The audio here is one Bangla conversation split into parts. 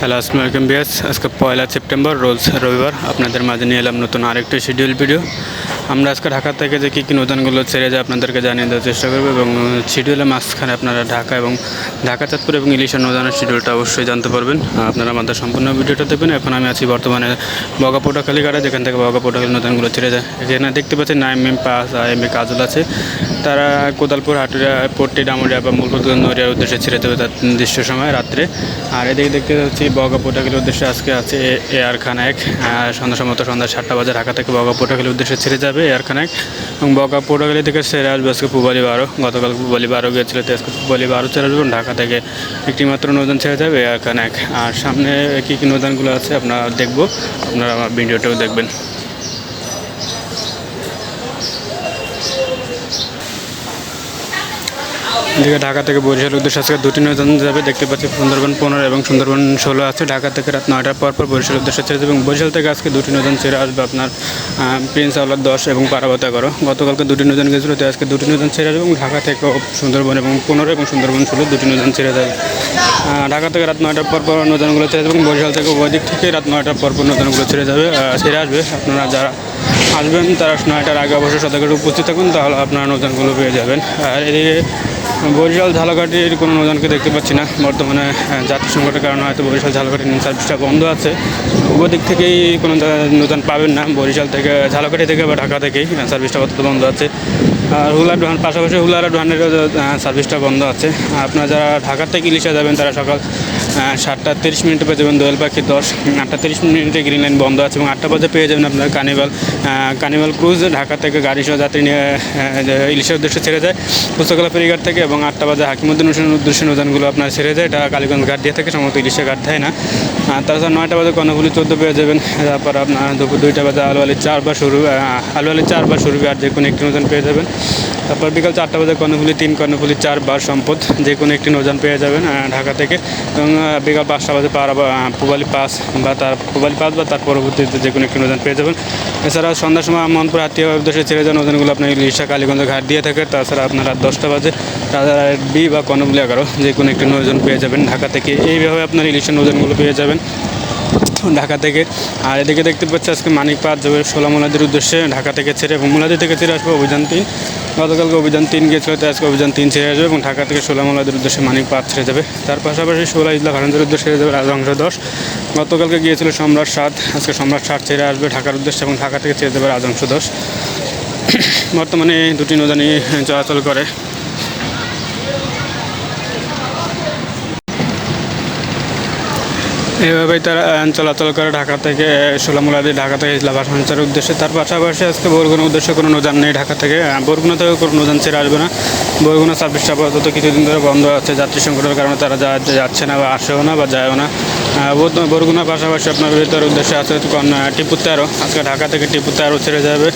হ্যালো আসসালামু আলাইকুম বিয়াস আজকে পয়লা সেপ্টেম্বর, রোজ রবিবার। আপনাদের মাঝে নিয়ে এলাম নতুন আরেকটি শিডিউল ভিডিও আমরা আজকে ঢাকা থেকে যে কী কী নতুনগুলো ছেড়ে যায় আপনাদেরকে জানিয়ে দেওয়ার চেষ্টা করব এবং শিডিউলের মাঝখানে আপনারা ঢাকা এবং ঢাকা, চাঁদপুর এবং ইলিশের নদানের শিডিউলটা অবশ্যই জানতে পারবেন। আপনারা আমাদের সম্পূর্ণ ভিডিওটা দেখবেন। এখন আমি আছি বর্তমানে বগা পোটাখালী কাটা যেখান থেকে বগা পোটাখালী নতুনগুলো ছেড়ে যায়। এখানে দেখতে পাচ্ছেন Naim M pass I M A Kajal আছে। তারা কোদালপুর, হাটুরিয়া, পট্টি, ডামুরিয়া বা মূলপুর নড়িয়ার উদ্দেশ্যে ছেড়ে দেবে তার নির্দিষ্ট সময়, রাত্রে। আর এদিকে দেখতে পাচ্ছি বগা পোটাখালীর উদ্দেশ্যে আজকে আছে এ- আর খান এক। সন্ধ্যা সম্মত সন্ধ্যা সাতটা বাজে ঢাকা থেকে বগা পোটাখালীর উদ্দেশ্যে ছেড়ে যাবে। এয়ার খান এক এবং বকা পোটাখালী থেকে সেরে আসবে আজকে পুবালি বারো, গতকাল পুবালি বারো গিয়েছিল, তো আজকে পুবালি বারো ছেড়ে আসবে ঢাকা থেকে একটি মাত্র নদন ছেড়ে যাবে এয়ার খান আর সামনে কী কী নদনগুলো আছে আপনারা দেখব। আপনারা আমার ভিডিওটাও দেখবেন। এদিকে ঢাকা থেকে বরিশাল উদ্দেশ্যে আজকে দুটি নৌযান যাবে। দেখতে পাচ্ছি সুন্দরবন পনেরো এবং সুন্দরবন ষোলো আছে। ঢাকা থেকে রাত নয়টার পর পর বরিশাল উদ্দেশ্যে ছেড়ে এবং বরিশাল থেকে আজকে দুটি নৌযান ছেড়ে আসবে আপনার প্রিন্স আওলার দশ এবং পারাবত এগারো। গতকালকে দুটি নৌযান গেছিল, তো আজকে দুটি নৌযান ছেড়ে আসবে এবং ঢাকা থেকেও সুন্দরবন এবং পনেরো এবং সুন্দরবন ষোলো দুটি নৌযান ছেড়ে যাবে। ঢাকা থেকে রাত নয়টার পর পর নৌযানগুলো ছেড়ে যাবে এবং বরিশাল থেকে ওই দিক থেকে রাত নয়টার পর পর নৌযানগুলো ছেড়ে যাবে ছেড়ে আসবে। আপনারা যারা আসবেন, তারা নয়টার আগে অবশ্যই সতর্ক উপস্থিত থাকুন, তাহলে আপনারা নৌযানগুলো পেয়ে যাবেন। আর এদিকে বরিশাল ঝালকাঠির কোনো নৌযানকে দেখতে পাচ্ছি না। বর্তমানে জাতীয় সংকটের কারণে হয়তো বরিশাল ঝালকাঠির সার্ভিসটা বন্ধ আছে। দিক থেকেই কোনো নৌযান পাবেন না। বরিশাল থেকে, ঝালকাঠি থেকে বা ঢাকা থেকেই সার্ভিসটা অত্যন্ত বন্ধ আছে। আর হুলার ডান পাশাপাশি হুলার ডানের সার্ভিসটা বন্ধ আছে। আপনারা যারা ঢাকা থেকে ইলিশা যাবেন, তারা সকাল সাতটা তিরিশ মিনিটে পেয়ে যাবেন দোয়েল পাখি, দশ, আটটা তিরিশ মিনিটে গ্রিন লাইন বন্ধ আছে এবং আটটা বাজে পেয়ে যাবেন আপনার কানিভাল কানিভাল ক্রুজ ঢাকা থেকে গাড়ি সহ যাত্রী নিয়ে ইলিশের উদ্দেশ্যে ছেড়ে যায় পুস্তকলা ফেরিঘাট থেকে এবং আটটা বাজে হাকিমুদ্দিন হোসেনের উদ্দেশ্যে নৌযানগুলো আপনার ছেড়ে যায়। এটা কালীগঞ্জ ঘাট দিয়ে থাকে, সম্ভবত ইলিশে ঘাট দেয় না? তাছাড়া নয়টা বাজে কর্ণফুলি চোদ্দ পেয়ে যাবেন, তারপর আপনার দুপুর দুইটা বাজে আলু আলি চার বা শুরু আলু আলি চার বা শুরু আর যে কোনো একটি নৌযান পেয়ে যাবেন। তারপর বিকাল চারটা বাজে কর্ণফুলি তিন, কর্ণফুলি চার বার সম্পদ যে কোনো একটি নৌযান পেয়ে যাবেন ঢাকা থেকে। এবং বিকাল পাঁচটা বাজে পার পুবালি পাস বা তার পুবালি পাস বা তার পরবর্তীতে যে কোনো একটি নৌযান পেয়ে যাবেন। এছাড়াও সন্ধ্যার সময় মনপুর হাতিয়া উদ্দেশ্যে ছেড়ে যাওয়া নৌযানগুলো আপনার ইলিশা, কালীগঞ্জ, ঘাট দিয়ে থাকে। তাছাড়া আপনার দশটা বাজে রাজার বি বা কনবলি এগারো, যে কোনো একটি নৌযান পেয়ে যাবেন ঢাকা থেকে। এইভাবে আপনার ইলিশের নৌযানগুলো পেয়ে যাবেন। ঢাকা থেকে। আর এদিকে দেখতে পাচ্ছি আজকে মানিক মানিকপাত যাবে ষোলা মোলাদের উদ্দেশ্যে ঢাকা থেকে ছেড়ে এবং মোলাদি থেকে ছেড়ে আসবে অভিযান তিন। গতকালকে অভিযান তিন গিয়েছিল তো আজকে অভিযান তিন ছেড়ে আসবে এবং ঢাকা থেকে ষোলা মোলাদের উদ্দেশ্যে মানিকপাত ছেড়ে যাবে। তার পাশাপাশি ষোলা ইজলা ঘাটানদের উদ্দেশ্যে যাবে রাজবংশ দশ। গতকালকে গিয়েছিল সম্রাট সাত, আজকে সম্রাট সাত ছেড়ে আসবে ঢাকার উদ্দেশ্যে এবং ঢাকা থেকে ছেড়ে যাবে রাজংশ দশ। বর্তমানে দুটি নৌজানি চলাচল করে। এভাবেই তারা চলাচল করে ঢাকা থেকে সোলামুলাদি ঢাকা থেকে ইসলাম সঞ্চারের উদ্দেশ্যে। তার পাশাপাশি আজকে বরগুনার উদ্দেশ্যে কোনো নৌযান নেই ঢাকা থেকে। বরগুনা থেকে কোনো নৌযান ছেড়ে আসবে না। বরগুনা সার্ভিসটা আপাতত কিছুদিন ধরে বন্ধ আছে। যাত্রী সংকটের কারণে তারা যা- যাচ্ছে না বা আসেও না বা যায়ও না। আহ, বর- বরগুনার পাশাপাশি আপনার ভিতর উদ্দেশ্যে আছে টিপু তেরো। আজকে ঢাকা থেকে টিপু তেরো ছেড়ে যাবে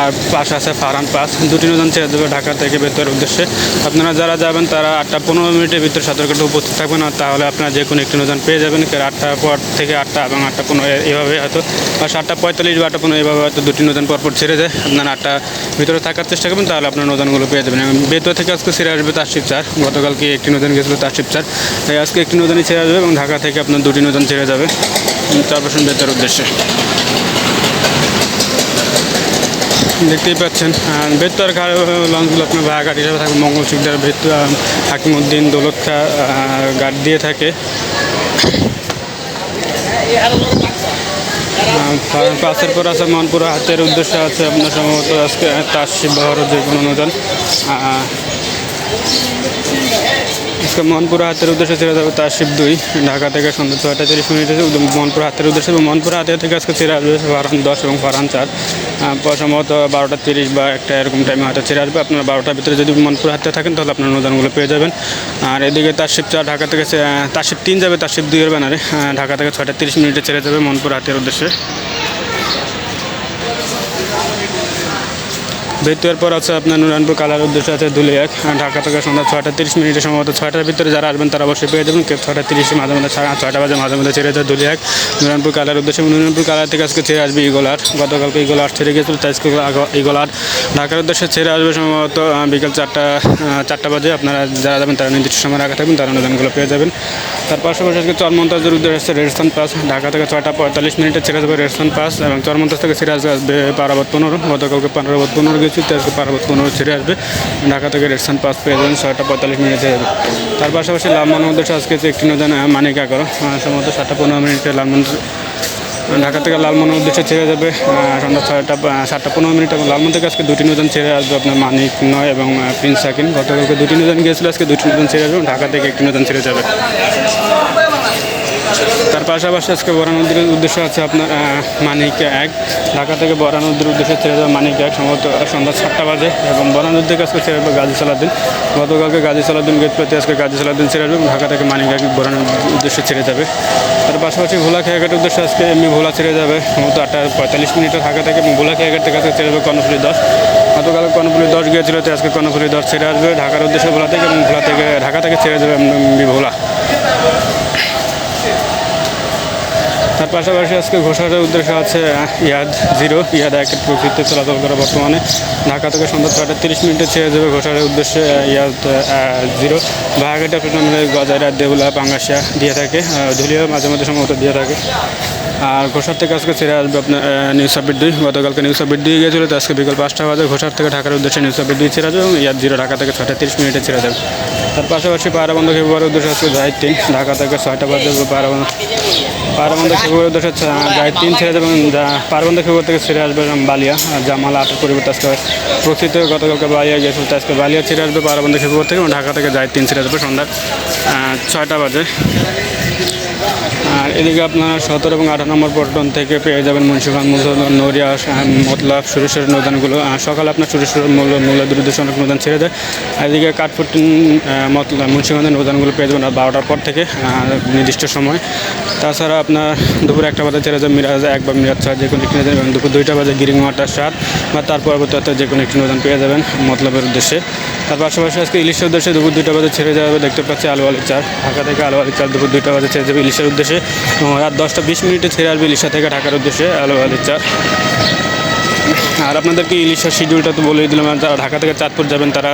আর পাশ আছে ফারান পাস দুটি নৌযান ছেড়ে দেবে ঢাকা থেকে ভেতরের উদ্দেশ্যে। আপনারা যারা যাবেন তারা আটটা পনেরো মিনিটের ভিতরে সতর্কতা উপস্থিত থাকবেন আর তাহলে আপনারা যে কোনো একটি নৌযান পেয়ে যাবেন আটটার পর থেকে আটটা এবং আটটা পনেরো এভাবে হয়তো বা সাতটা পঁয়তাল্লিশ বা আটটা পনেরো এভাবে হয়তো দুটি নৌযান পরপর ছেড়ে যায়। আপনারা আটটা ভিতরে থাকার চেষ্টা করবেন তাহলে আপনার নৌযানগুলো পেয়ে যাবেন। এবং বেতুয়া থেকে আজকে ছেড়ে আসবে তারশিব চার গতকালকে একটি নৌযান গেছিল তারশিব চার তাই আজকে একটি নৌযানই ছেড়ে আসবে এবং ঢাকা থেকে আপনার দুটি নৌযান ছেড়ে যাবে। চার পার্সেন্ট বেতার উদ্দেশ্যে। দেখতেই পাচ্ছেন বেতুয়ার ঘাট লঞ্চগুলো আপনার ভাড়াঘাট হিসাবে থাকবে মঙ্গল শিকদার বেতুয়া হাকিমুদ্দিন দৌলতখা গার্ড দিয়ে থাকে। পাশের পর আছে মনপুরা হাতের উদ্দেশ্যে আছে আপনার সম্ভবত আজকে তার বহর যে কোনো আহ, আজকে মনপুরা হাতের উদ্দেশ্যে ছেড়ে যাবে তাসিব দুই। ঢাকা থেকে সন্ধ্যা ছয়টা তিরিশ মিনিটে মনপুরা হাতের উদ্দেশ্যে মনপুরা হাতের থেকে আজকে ছেড়ে আসবে ফারান দশ এবং ফারান চার। সম্ভবত বারোটা তিরিশ বা একটা এরকম টাইমে হাতে ছেড়ে আসবে। আপনারা বারোটার ভিতরে যদি মনপুর হাতে থাকেন তাহলে আপনার অনুদানগুলো পেয়ে যাবেন। আর এদিকে তাসিব চার, ঢাকা থেকে তাসিব তিন যাবে তাসিব দুইয়ের ব্যানারে ঢাকা থেকে ছয়টা তিরিশ মিনিটে ছেড়ে যাবে মনপুর হাতের উদ্দেশ্যে। বেতুয়ার পর আছে আপনার নুরানপুর কালার উদ্দেশ্য আছে দুলিয়াক ঢাকা থেকে সন্ধ্যা ছয়টা তিরিশ মিনিটে সম্ভবত ছয়টার ভিতরে যারা আসবেন তারা অবশ্যই পেয়ে যাবেন। ছয়টা তিরিশে মাঝে সাড়ে ছয়টা বাজে মাঝে মাঝে ছেড়ে যায় দুলিয়াক নুরানপুর কালার উদ্দেশ্যে নুরানপুর কালার থেকে আজকে ছেড়ে আসবে ইগোলার গতকালকে ইগোলার ছেড়ে গেছিল তাই আজকে ইগোলার ঢাকার উদ্দেশ্যে ছেড়ে আসবে সম্ভবত বিকেল চারটা চারটা বাজে। আপনারা যারা যাবেন তারা নির্দিষ্ট সময় রাখা থাকবেন, তারা অনুদানগুলো পেয়ে যাবেন। তার পাশাপাশি আজকে চরমন্তাজের উদ্দেশ্যে আসছে রেডস্থান পাস ঢাকা থেকে ছয়টা পঁয়তাল্লিশ মিনিটে ছেড়ে যাবে রেডস্থান পাস এবং চরমন্তাজ থেকে ছেড়ে আসবে আসবে পারাবত পনেরো। গতকালকে পারাবত পনেরো গেছি তো আজকে পারাবত পনেরো ছেড়ে আসবে। ঢাকা থেকে রেডস্থান পাস পেয়ে যাবেন ছয়টা পঁয়তাল্লিশ মিনিটে যাবে। তার পাশাপাশি লালমোহন উদ্দেশ্যে আজকে একটি নৌযান মানিক করো। সম্ভবত সাতটা পনেরো মিনিটে লালমোহন ঢাকা থেকে লালমোহনের উদ্দেশ্যে ছেড়ে যাবে। সন্ধ্যা ছয়টা সাতটা পনেরো মিনিট এবং লালমোহন থেকে আজকে দুটি নৌযান ছেড়ে আসবে আপনার মানিক নয় এবং প্রিন্স সাকিন গতকালকে দুটি নজন গিয়েছিল, আজকে দুটি নৌযান ছেড়ে আসবে ঢাকা থেকে একটি নৌযান ছেড়ে যাবে। তার পাশাপাশি আজকে বরা নদীর উদ্দেশ্য আছে আপনার মানিক এক। ঢাকা থেকে বরা নদীর উদ্দেশ্যে ছেড়ে যাবে মানিক এক। সম্ভবত সন্ধ্যা সাতটা বাজে এবং বরা নদী থেকে আজকে ছেড়ে যাবে গাজী সালাদিন গতকালকে গাজী সালাদিন গেট পেতে আজকে গাজী সালাদিন ছেড়ে যাবে ঢাকা থেকে মানিক এক বরা নদীর উদ্দেশ্যে ছেড়ে যাবে। তার পাশাপাশি ভোলা খেয়াঘাটের উদ্দেশ্যে আজকে এমনি ভোলা ছেড়ে যাবে। সম্ভবত আটটা পঁয়তাল্লিশ মিনিটে ঢাকা থেকে এবং ভোলা খেয়াঘাট থেকে আজকে ছেড়ে যাবে কর্ণফুলি দশ। গতকাল কর্ণফুলি দশ গিয়েছিল তো আজকে কর্ণফুলি দশ ছেড়ে আসবে। ঢাকার উদ্দেশ্যে ভোলা থেকে এবং ভোলা থেকে ঢাকা থেকে ছেড়ে যাবে ভোলা। তার পাশাপাশি আজকে ঘোষার উদ্দেশ্য আছে ইয়াদ জিরো। ইয়াদ একের প্রকৃতিতে চলাচল করা বর্তমানে। ঢাকা থেকে সন্ধ্যা ছয়টা তিরিশ মিনিটে ছেড়ে যাবে ঘোষার উদ্দেশ্যে ইয়াদ জিরো। ভাগাটা প্রথমে গজারা দেউলা, পাঙ্গাসিয়া দিয়ে থাকে ধুলিয়া মাঝে মাঝে সম্ভবত দিয়ে থাকে। আর ঘোষার থেকে আজকে ছেড়ে আসবে আপনার নিউ সাব্বির দুই। গতকালকে নিউ সাব্বির দুই গিয়েছিল, তো আজকে বিকাল পাঁচটা বাজে ঘোষার থেকে ঢাকার উদ্দেশ্যে নিউ সাব্বির দুই ছেড়ে যাবে ইয়াদ জিরো ঢাকা থেকে ছয়টা তিরিশ মিনিটে ছেড়ে যাবে তার পাশাপাশি পায়রাবন্ধ খেপুয়ার উদ্দেশ্যে আজকে জাহিদ তিন, ঢাকা থেকে ছয়টা বাজে পায়রাবন্ধ পারবন্ধ খেপুয়ার উদ্দেশ্যে জাহিদ তিন ছেড়ে যাবেন পারবন্ধ খেপুয়ার থেকে ছেড়ে আসবে বালিয়া জামাল আটের পরিবর্তে আজকে প্রকৃত গতকালকে বালিয়া গিয়েছিল, তো আজকে বালিয়া ছেড়ে আসবে পারবন্ধ খেপুয়ার থেকে এবং ঢাকা থেকে জাহিদ তিন ছেড়ে যাবে সন্ধ্যা ছয়টা বাজে। আর এদিকে আপনার সতেরো এবং আঠারো নম্বর পল্টন থেকে পেয়ে যাবেন মুন্সিগঞ্জ মুসলমান নড়িয়া মতলাব, সুরেশ্বরের নৌদানগুলো। সকালে আপনার সুরেশ্বর মূল মূলের উদ্দেশ্যে অনেক নৌদান ছেড়ে দেয়। এদিকে কাঠপুটিন মতলব মুন্সিগঞ্জের নৌদানগুলো পেয়ে যাবেন বারোটার পর থেকে নির্দিষ্ট সময়। তাছাড়া আপনার দুপুর একটা বাজে ছেড়ে যাবে মিরাজ, এক বা মিরাজ ছয় যে কোনো একটি নৌদান দুপুর দুইটা বাজে গিরিংমাটা সাত, বা তার পরবর্তী যে কোনো একটি নৌদান পেয়ে যাবেন মতলবের উদ্দেশ্যে। তার পাশাপাশি আজকে ইলিশের উদ্দেশ্যে দুপুর দুইটা বাজে ছেড়ে যাবে দেখতে পাচ্ছি আলু আলু চার, ঢাকা থেকে আলু আলু চার দুপুর দুইটা বাজে ছেড়ে যাবে ইলিশের উদ্দেশ্যে। রাত দশটা বিশ মিনিটে ছেড়ে আসবে ইলিশা থেকে ঢাকার উদ্দেশ্যে আলু আলু চার। আর আপনাদেরকে ইলিশের শিডিউলটা তো বলেই দিলাম যারা ঢাকা থেকে চাঁদপুর যাবেন তারা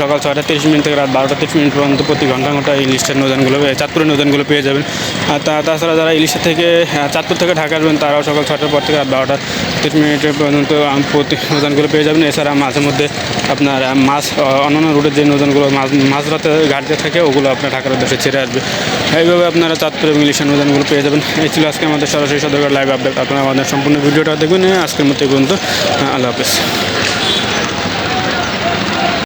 সকাল ছয়টা তিরিশ মিনিট থেকে রাত বারোটা তিরিশ মিনিট পর্যন্ত প্রতি ঘণ্টা ঘণ্টা ইলিশের নৌজানগুলো এ, চাঁদপুরের নৌজানগুলো পেয়ে যাবেন। আর তাছাড়া যারা ইলিশের থেকে আহ, চাঁদপুর থেকে ঢাকা আসবেন তারাও সকাল ছয়টার পর থেকে রাত বারোটা তিরিশ মিনিটের পর্যন্ত প্রতি নৌজানগুলো পেয়ে যাবেন। এছাড়া মাঝে মধ্যে আপনার মাছ অন্যান্য রুটের যে নৌজানগুলো মাছ মাঝরাতে ঘাটতে থাকে ওগুলো আপনার ঢাকার উদ্দেশ্যে ছেড়ে আসবে। এইভাবে আপনারা চাঁদপুর এবং ইলিশের নৌজানগুলো পেয়ে যাবেন। এই ছিল আজকে আমাদের সরাসরি সদর লাইভ আপডেট আপনারা আমাদের সম্পূর্ণ ভিডিওটা দেখবেন আজকের এই পর্যন্ত। আল্লাহ হাফেজ।